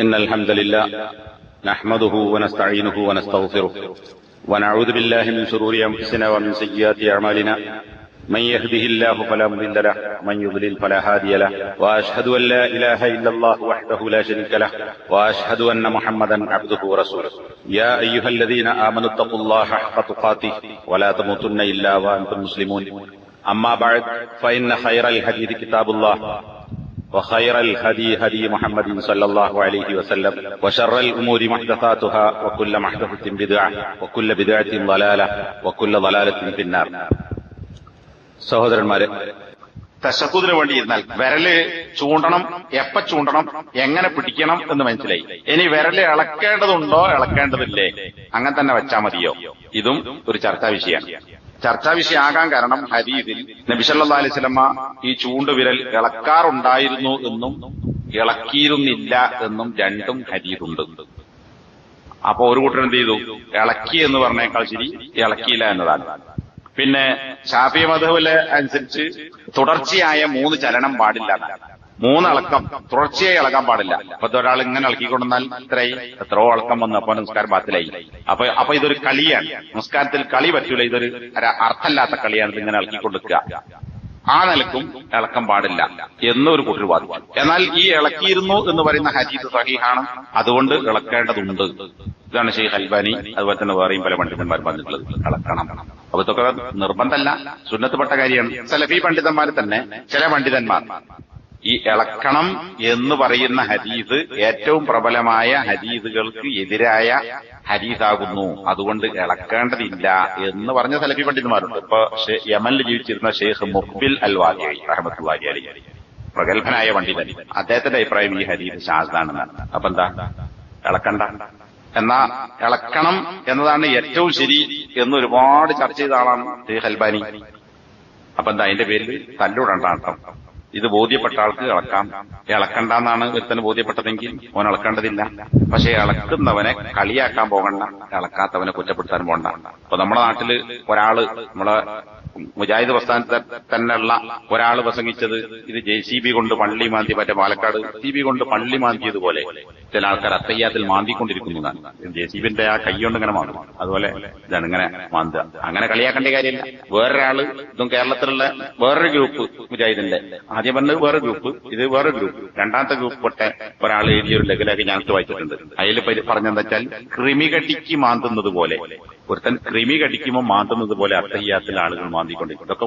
إن الحمد لله نحمده ونستعينه ونستغفره ونعوذ بالله من شرور أنفسنا ومن سيئات أعمالنا من يهده الله فلا مضل له ومن يضلل فلا هادي له واشهد ان لا اله الا الله وحده لا شريك له واشهد ان محمدا عبده ورسوله يا ايها الذين امنوا اتقوا الله حق تقاته ولا تموتن الا وانتم مسلمون اما بعد فان خير الحديث كتاب الله وخير الهدي هدي محمد صلى الله عليه وسلم وشر الأمور محدثاتها وكل محدثة بدعة وكل بدعة ضلالة وكل ضلالة في النار സഹോദരന്മാരെ തശക്കുതിന് വേണ്ടി ഇരുന്നാൽ വിരല് ചൂണ്ടണം എപ്പ ചൂണ്ടണം എങ്ങനെ പിടിക്കണം എന്ന് മനസ്സിലായി ഇനി വിരല് ഇളക്കേണ്ടതുണ്ടോ ഇളക്കേണ്ടതില്ലേ അങ്ങനെ തന്നെ വെച്ചാൽ മതിയോ ഇതും ഒരു ചർച്ചാ വിഷയമാണ് ചർച്ചാ വിഷയമാകാൻ കാരണം ഹരീതിൽ നബിസല്ലാ അലിസ്ലമ്മ ഈ ചൂണ്ടുവിരൽ ഇളക്കാറുണ്ടായിരുന്നു എന്നും ഇളക്കിയിരുന്നില്ല എന്നും രണ്ടും ഹരീതുണ്ട് അപ്പൊ ഒരു കൂട്ടർ എന്ത് ചെയ്തു? ഇളക്കി എന്ന് പറഞ്ഞേക്കാൾ ശരി ഇളക്കിയില്ല എന്നതാണ്. പിന്നെ ഷാഫി മധുവിലെ അനുസരിച്ച് തുടർച്ചയായ മൂന്ന് ചലനം പാടില്ല. മൂന്നിളക്കം തുടർച്ചയായി ഇളകാൻ പാടില്ല. അപ്പൊ ഒരാൾ ഇങ്ങനെ ഇളക്കിക്കൊണ്ടുവന്നാൽ ഇത്രയായി എത്രയോ അളക്കം വന്നു. അപ്പൊ നമസ്കാരം ബാത്തിലായി. അപ്പൊ അപ്പൊ ഇതൊരു കളിയാണ്. നമസ്കാരത്തിൽ കളി പറ്റൂല. ഇതൊരു അർത്ഥമില്ലാത്ത കളിയാണ് ഇതിങ്ങനെ ഇളക്കിക്കൊടുക്കുക ആ നിലക്കും ഇളക്കം പാടില്ല എന്നൊരു കൂട്ടർ വാദിച്ചു എന്നാൽ ഈ ഇളക്കിയിരുന്നു എന്ന് പറയുന്ന ഹജീദ് സഹീഹാണ്. അതുകൊണ്ട് ഇളക്കേണ്ടതുണ്ട്. ഇതാണ് ഷെയ്ഖ് അൽബാനി അതുപോലെ തന്നെ വേറെയും പല പണ്ഡിതന്മാർ പറഞ്ഞിട്ടുള്ളത്. ഇളക്കണം. അപ്പൊ ഇതൊക്കെ നിർബന്ധമല്ല. സുന്നത്തപ്പെട്ട കാര്യമാണ്. സലഫി പണ്ഡിതന്മാർ തന്നെ ചില പണ്ഡിതന്മാർ ഈ ഇളക്കണം എന്ന് പറയുന്ന ഹരീത് ഏറ്റവും പ്രബലമായ ഹരീതുകൾക്ക് എതിരായ ഹരീതാകുന്നു അതുകൊണ്ട് ഇളക്കേണ്ടതില്ല എന്ന് പറഞ്ഞ സലഫി പണ്ഡിതന്മാരുണ്ട്. ഇപ്പൊ യമനിൽ ജീവിച്ചിരുന്ന ഷെയ്ഖ് മുഖ്ബിൽ അൽ വാദിയായി അഹമ്മദ് അലി. പ്രഗത്ഭനായ പണ്ഡിതൻ. അദ്ദേഹത്തിന്റെ അഭിപ്രായം ഈ ഹരീത് ഷാസാണെന്നാണ് അപ്പൊ എന്താ? ഇളക്കണ്ട. എന്നാ ഇളക്കണം എന്നതാണ് ഏറ്റവും ശരി എന്ന് ഒരുപാട് ചർച്ച ചെയ്ത ആളാണ് ഷെയ്ഖ് അൽബാനി. അപ്പൊ എന്താ അതിന്റെ പേരിൽ തല്ലൂടണ്ട ഇത് ബോധ്യപ്പെട്ട ആൾക്ക് ഇളക്കാം. ഇളക്കണ്ടെന്നാണ് ഒരുത്തന് ബോധ്യപ്പെട്ടതെങ്കിൽ അവൻ ഇളക്കേണ്ടതില്ല. പക്ഷെ ഇളക്കുന്നവനെ കളിയാക്കാൻ പോകണ്ട ഇളക്കാത്തവനെ കുറ്റപ്പെടുത്താൻ പോകണ്ട. അപ്പൊ നമ്മുടെ നാട്ടിൽ ഒരാൾ നമ്മളെ മുജാഹിദ് പ്രസ്ഥാനത്ത് തന്നെയുള്ള ഒരാൾ പ്രസംഗിച്ചത് ഇത് ജെ സി ബി കൊണ്ട് പള്ളി മാന്തി മറ്റേ പാലക്കാട് സി ബി കൊണ്ട് പള്ളി മാന്തിയതുപോലെ ചില ആൾക്കാർ അത്തയ്യാത്തിൽ മാന്തിക്കൊണ്ടിരിക്കുന്നു ജെ സി ബിന്റെ ആ കൈ കൊണ്ട് ഇങ്ങനെ മാന്തും. അതുപോലെ ഇതാണ് ഇങ്ങനെ മാന്തുക. അങ്ങനെ കളിയാക്കേണ്ട കാര്യമില്ല. വേറൊരാൾ ഇതും കേരളത്തിലുള്ള വേറൊരു ഗ്രൂപ്പ് മുജാഹിദിന്റെ. ആദ്യം പറഞ്ഞത് വേറെ ഗ്രൂപ്പ്. ഇത് വേറെ ഗ്രൂപ്പ്. രണ്ടാമത്തെ ഗ്രൂപ്പ് പെട്ട ഒരാൾ എഴുതിയൊരു ലഘുലേഖ ഞാൻ വായിച്ചിട്ടുണ്ട്. അതിൽ പറഞ്ഞെന്താ വെച്ചാൽ കൃമികട്ടിക്ക് മാന്തുന്നത് പോലെ ഒരുത്തൻ ക്രിമി കടിക്കുമ്പോൾ മാന്തുന്നത് പോലെ അത്തഹിയാത്തിൽ ആളുകൾ മാന്തിക്കൊണ്ടിരിക്കും ഇതൊക്കെ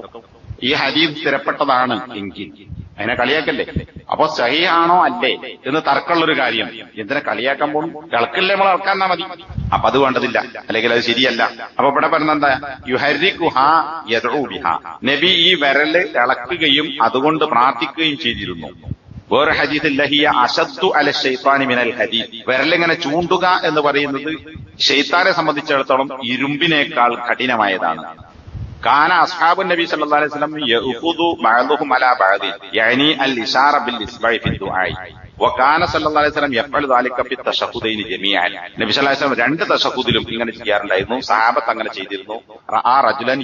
ഈ ഹദീസ് സ്ഥിരപ്പെട്ടതാണ് എങ്കിൽ. അതിനെ കളിയാക്കല്ലേ? അപ്പൊ സഹിയാണോ അല്ലേ എന്ന് തർക്കമുള്ളൊരു കാര്യം. എന്തിനെ കളിയാക്കാൻ പോകും? ഇളക്കില്ലേ നമ്മൾ ഇളക്കാന്നാ മതി. അപ്പൊ അത് വേണ്ടതില്ല. അല്ലെങ്കിൽ അത് ശരിയല്ല. അപ്പൊ ഇവിടെ പറഞ്ഞെന്താ യുഹരിക്കുഹ യദൂബിഹ നബി ഈ വിരൽ ഇളക്കുകയും അതുകൊണ്ട് പ്രാർത്ഥിക്കുകയും ചെയ്തിരുന്നു. വേറെ ഹജീദ് ലഹിയ അശദ്ദു അല ഷെയ്ത്താനി മിനൽ ഹദീസ് വിരലിങ്ങനെ ചൂണ്ടുക എന്ന് പറയുന്നത് ഷെയ്ത്താനെ സംബന്ധിച്ചിടത്തോളം ഇരുമ്പിനേക്കാൾ കഠിനമായതാണ്. കാന അസ്ഹാബു നബി സല്ലല്ലാഹു അലൈഹി വസല്ലം യഖുദു ബഅദുഹും അലാ യഅനി അൽ ഇഷാറ ബിൽ ഇസ്ബഇ ഫി ദുആഇ വകാന സല്ലല്ലാഹു അലൈഹി വസല്ലം തശഹുദൈന് ജമീഅൻ നബി സല്ലല്ലാഹു സ്വലം രണ്ട് തശഹുദിലും ഇങ്ങനെ ചെയ്യാറുണ്ടായിരുന്നു. സഹാബത്ത് അങ്ങനെ ചെയ്തിരുന്നു. ആ റജുലൻ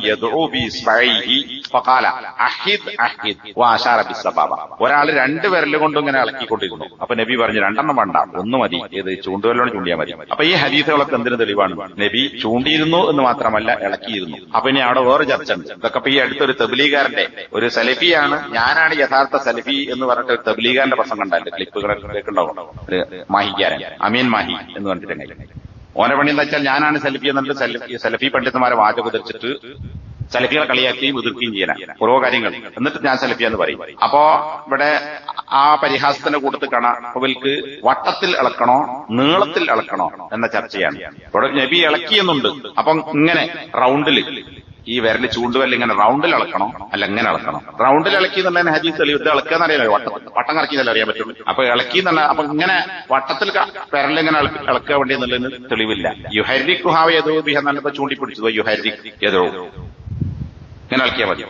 ഒരാൾ രണ്ട് വിരൽ കൊണ്ട് ഇങ്ങനെ ഇളക്കിക്കൊണ്ടിരുന്നു. അപ്പൊ നബി പറഞ്ഞു രണ്ടെണ്ണം വേണ്ട ഒന്ന് മതി. ഏത് ചൂണ്ടുവല്ലോട് ചൂണ്ടിയാൽ മതി. അപ്പൊ ഈ ഹദീസുകളൊക്കെ എന്തിനു തെളിവാണ്? നബി ചൂണ്ടിയിരുന്നു എന്ന് മാത്രമല്ല ഇളക്കിയിരുന്നു. അപ്പൊ ഇനി അവിടെ വേറെ ചർച്ച ഉണ്ട്. ഇതൊക്കെ ഈ അടുത്തൊരു തബ്ലീഗാരന്റെ ഒരു സലഫിയാണ്. ഞാനാണ് യഥാർത്ഥ സലഫി എന്ന് പറഞ്ഞിട്ട് ഒരു തബ്ലീഗാരന്റെ പ്രസംഗം ഉണ്ടായിരുന്നു കേൾക്കുണ്ടാവും ഒരു മാഹിക്കാരൻ അമീൻ മാഹി എന്ന് പറഞ്ഞിട്ടുണ്ടെങ്കിൽ ഓനെ പണി എന്താ വെച്ചാൽ ഞാനാണ് സലഫി എന്നിട്ട് സലഫി സെൽഫി പണ്ഡിതന്മാരെ വാചക കുതിർച്ചിട്ട് സലഫികളെ കളിയാക്കുകയും എതിർക്കുകയും ചെയ്യാൻ ഓരോ കാര്യങ്ങൾ. എന്നിട്ട് ഞാൻ സെലഫിയാന്ന് എന്ന് പറയും. അപ്പോ ഇവിടെ ആ പരിഹാസത്തിന്റെ കൂട്ടത്തിൽ കാണാം. അവൽക്ക് വട്ടത്തിൽ ഇളക്കണോ നീളത്തിൽ ഇളക്കണോ എന്ന ചർച്ചയാണ്. ഇവിടെ നബി ഇളക്കിയെന്നുണ്ട്. അപ്പം ഇങ്ങനെ റൗണ്ടിൽ ഈ വിരൽ ചൂണ്ടുവല്ല ഇങ്ങനെ റൗണ്ടിൽ അളക്കണം? അല്ല എങ്ങനെ ഇളക്കണം റൗണ്ടിൽ ഇളക്കി എന്നുള്ള ഹജീസ് അലി ഇത് ഇളക്കുക എന്നറിയാലോ വട്ടം വട്ടം കറക്കിയതല്ലേ അറിയാൻ പറ്റുള്ളൂ. അപ്പൊ ഇളക്കി എന്നല്ല അപ്പൊ ഇങ്ങനെ വട്ടത്തിൽ വിരലിങ്ങനെ ഇളക്കി- ഇളക്കുക വേണ്ടി എന്നുള്ളതിന് തെളിവില്ല. യുഹരി കുഹാവ യദോ ബിഹ എന്നപ്പോ ചൂണ്ടിപ്പിടിച്ചതോ യുഹരി യദോ. ഇങ്ങനെ ഇളക്കിയാൽ മതി.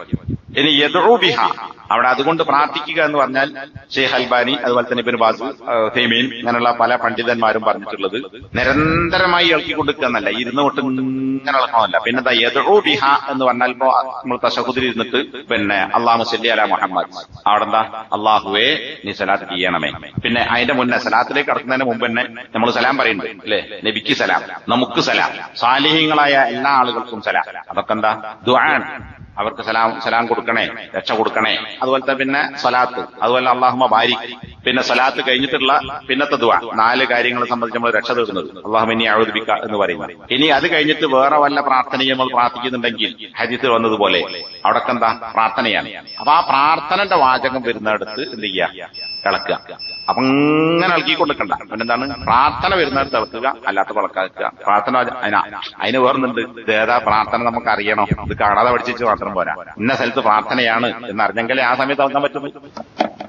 ഇനി യദോ ബിഹ. അവിടെ അതുകൊണ്ട് പ്രാർത്ഥിക്കുക എന്ന് പറഞ്ഞാൽ ഷെയ്ഖ് അൽബാനി അതുപോലെ തന്നെ ഇബിൻ ബാസു ഹെയ്മീൻ അങ്ങനെയുള്ള പല പണ്ഡിതന്മാരും പറഞ്ഞിട്ടുള്ളത് നിരന്തരമായി ഇളക്കി കൊടുക്കുക എന്നല്ല ഇരുന്ന് തൊട്ട് ഇങ്ങനെ ഇളക്കണമല്ല. പിന്നെ എതോ ബിഹ എന്ന് പറഞ്ഞാൽ ഇപ്പോ നമ്മൾ തശഹുദിൽ ഇരുന്നിട്ട് പിന്നെ അള്ളാഹു സല്ലി അല മുഹമ്മദ്. അവിടെ എന്താ? അള്ളാഹുവേ നീ സലാത്ത് ചെയ്യണമേ. പിന്നെ അതിന്റെ മുന്നേ സലാത്തിലേക്ക് കടക്കുന്നതിന് മുമ്പ് തന്നെ നമ്മൾ സലാം പറയുന്നുണ്ട് അല്ലെ? നബിക്ക് സലാം നമുക്ക് സലാം സാലിഹ്യങ്ങളായ എല്ലാ ആളുകൾക്കും സലാം. അതൊക്കെ എന്താ? ദുആണ് അവർക്ക് സലാം സലാം കൊടുക്കണേ രക്ഷ കൊടുക്കണേ. അതുപോലെ തന്നെ പിന്നെ സലാത്ത് അതുപോലെ അള്ളാഹുമ ബാരി പിന്നെ സലാത്ത് കഴിഞ്ഞിട്ടുള്ള പിന്നത്തെ ദുവാ നാല് കാര്യങ്ങളെ സംബന്ധിച്ച് നമ്മൾ രക്ഷ തേടുന്നത്. അള്ളാഹു ഇനി അവതരിപ്പിക്ക എന്ന് പറയുന്നത്. ഇനി അത് കഴിഞ്ഞിട്ട് വേറെ വല്ല പ്രാർത്ഥനയും നമ്മൾ പ്രാർത്ഥിക്കുന്നുണ്ടെങ്കിൽ ഹരിത്തിൽ വന്നതുപോലെ അവിടൊക്കെ എന്താ? പ്രാർത്ഥനയാണ്. അപ്പൊ ആ പ്രാർത്ഥനന്റെ വാചകം വരുന്നിടത്ത് എന്ത് ചെയ്യുക ഇളക്കുക. അപ്പൊ ഇങ്ങനെ ഇളക്കി കൊടുക്കണ്ട പിന്നെന്താണ് പ്രാർത്ഥന വരുന്നിടത്ത് ഇളക്കുക അല്ലാത്ത വളക്കാക്കുക പ്രാർത്ഥന അതിനാ. വേറൊന്നുണ്ട്. ഇത് ഏതാ പ്രാർത്ഥന നമുക്ക് അറിയണം? ഇത് കാണാതെ പഠിച്ചു മാത്രം പോരാ. ഇന്ന സ്ഥലത്ത് പ്രാർത്ഥനയാണ് എന്ന് അറിഞ്ഞെങ്കിലേ ആ സമയത്ത് അളക്കാൻ പറ്റുള്ളൂ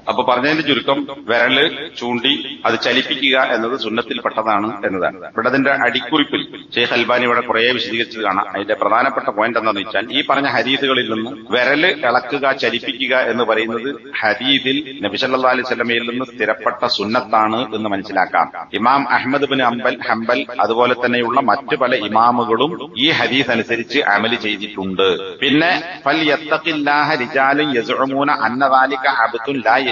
അപ്പൊ പറഞ്ഞതിന്റെ ചുരുക്കം വിരൽ ചൂണ്ടി അത് ചലിപ്പിക്കുക എന്നത് സുന്നത്തിൽപ്പെട്ടതാണ് എന്നതാണ്. ഇവിടെ അതിന്റെ അടിക്കുറിപ്പിൽ ഷെയ്ഖ് അൽബാനി ഇവിടെ കുറെ വിശദീകരിച്ചത് കാണാം. അതിന്റെ പ്രധാനപ്പെട്ട പോയിന്റ് എന്താണെന്ന് വെച്ചാൽ ഈ പറഞ്ഞ ഹദീസുകളിൽ നിന്ന് വിരൽ ഇളക്കുക ചലിപ്പിക്കുക എന്ന് പറയുന്നത് ഹരീദിൽ നബിസല്ലാ അലൈഹി സ്വലമയിൽ നിന്ന് സ്ഥിരപ്പെട്ട സുന്നത്താണ് എന്ന് മനസ്സിലാക്കാം. ഇമാം അഹമ്മദ് ബിൻ അംബൽ ഹംബൽ അതുപോലെ തന്നെയുള്ള മറ്റു പല ഇമാമുകളും ഈ ഹദീസ് അനുസരിച്ച് അമൽ ചെയ്തിട്ടുണ്ട്. പിന്നെ ഫൽ യത്തഖില്ലാഹ യസ്ഉമൂന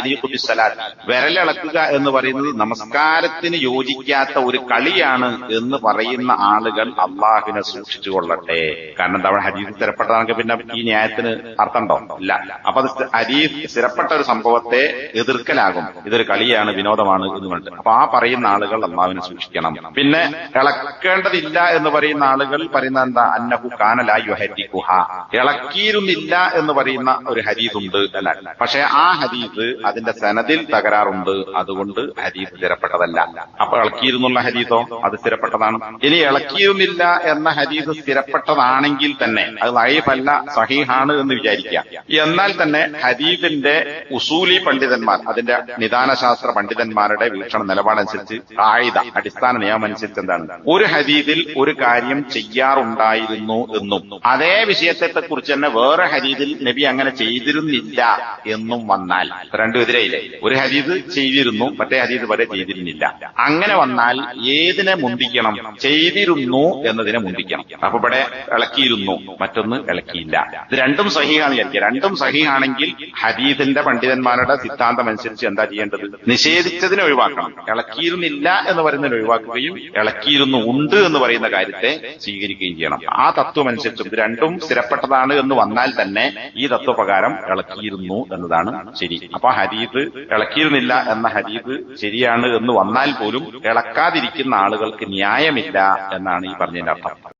യലീഖു സലാത്ത് വിരലിളക്കുക എന്ന് പറയുന്നത് നമസ്കാരത്തിന് യോജിക്കാത്ത ഒരു കളിയാണ് എന്ന് പറയുന്ന ആളുകൾ അള്ളാഹുവിനെ സൂക്ഷിച്ചു കൊള്ളട്ടെ. കാരണം എന്താ? ഹരീഫ് സ്ഥിരപ്പെട്ടതാണെങ്കിൽ പിന്നെ ഈ ന്യായത്തിന് അർത്ഥമുണ്ടോ ഇല്ല. അപ്പൊ അത് ഹരീഫ് സ്ഥിരപ്പെട്ട ഒരു സംഭവത്തെ എതിർക്കലാകും. ഇതൊരു കളിയാണ് വിനോദമാണ് എന്ന് പറഞ്ഞിട്ട്. അപ്പൊ ആ പറയുന്ന ആളുകൾ അള്ളാഹുവിനെ സൂക്ഷിക്കണം. പിന്നെ ഇളക്കേണ്ടതില്ല എന്ന് പറയുന്ന ആളുകൾ പറയുന്ന എന്താ? അന്നഹു കാനലായു ഹരിക്കുഹ ഇളക്കിയിരുന്നില്ല എന്ന് പറയുന്ന ഒരു ഹദീസ് ഉണ്ട് അല്ല പക്ഷെ ആ ഹദീസ് അതിന്റെ സനദിൽ തകരാറുണ്ട്. അതുകൊണ്ട് ഹരീസ് സ്ഥിരപ്പെട്ടതല്ല. അപ്പൊ ഇളക്കിയിരുന്നുള്ള ഹരീസോ അത് സ്ഥിരപ്പെട്ടതാണ്. ഇനി ഇളക്കിയുമില്ല എന്ന ഹരീസ് സ്ഥിരപ്പെട്ടതാണെങ്കിൽ തന്നെ അത് ലൈഫല്ല സഹീഹാണ് എന്ന് വിചാരിക്കുക. എന്നാൽ തന്നെ ഹരീഫിന്റെ ഉസൂലി പണ്ഡിതന്മാർ അതിന്റെ നിദാനശാസ്ത്ര പണ്ഡിതന്മാരുടെ വീക്ഷണ നിലപാടനുസരിച്ച് ആയുധ അടിസ്ഥാന നിയമം അനുസരിച്ച് എന്താണ്? ഒരു ഹരീതിൽ ഒരു കാര്യം ചെയ്യാറുണ്ടായിരുന്നു എന്നും അതേ വിഷയത്തെ കുറിച്ച് തന്നെ വേറെ ഹരീതിൽ നബി അങ്ങനെ ചെയ്തിരുന്നില്ല എന്നും വന്നാൽ. രണ്ടും എതിരായില്ലേ ഒരു ഹരീത് ചെയ്തിരുന്നു മറ്റേ ഹരീത് വരെ ചെയ്തിരുന്നില്ല. അങ്ങനെ വന്നാൽ ഏതിനെ മുന്തിക്കണം? ചെയ്തിരുന്നു എന്നതിനെ മുന്തിക്കണം. അപ്പൊ ഇവിടെ ഇളക്കിയിരുന്നു മറ്റൊന്ന് ഇളക്കിയില്ല. ഇത് രണ്ടും സഹിയാണ് വിചാരിക്കുക. രണ്ടും സഹിയാണെങ്കിൽ ഹരീതിന്റെ പണ്ഡിതന്മാരുടെ സിദ്ധാന്തം അനുസരിച്ച് എന്താ ചെയ്യേണ്ടത്? നിഷേധിച്ചതിനെ ഒഴിവാക്കണം. ഇളക്കിയിരുന്നില്ല എന്ന് പറയുന്നതിനെ ഒഴിവാക്കുകയും ഇളക്കിയിരുന്നു ഉണ്ട് എന്ന് പറയുന്ന കാര്യത്തെ സ്വീകരിക്കുകയും ചെയ്യണം. ആ തത്വം അനുസരിച്ചും ഇത് രണ്ടും സ്ഥിരപ്പെട്ടതാണ് എന്ന് വന്നാൽ തന്നെ ഈ തത്വപ്രകാരം ഇളക്കിയിരുന്നു എന്നതാണ് ശരി. അപ്പൊ ഹരീത് ഇളക്കിയിരുന്നില്ല എന്ന ഹരീത് ശരിയാണ് എന്ന് വന്നാൽ പോലും ഇളക്കാതിരിക്കുന്ന ആളുകൾക്ക് ന്യായമില്ല എന്നാണ് ഈ പറഞ്ഞതിന്റെ അർത്ഥം.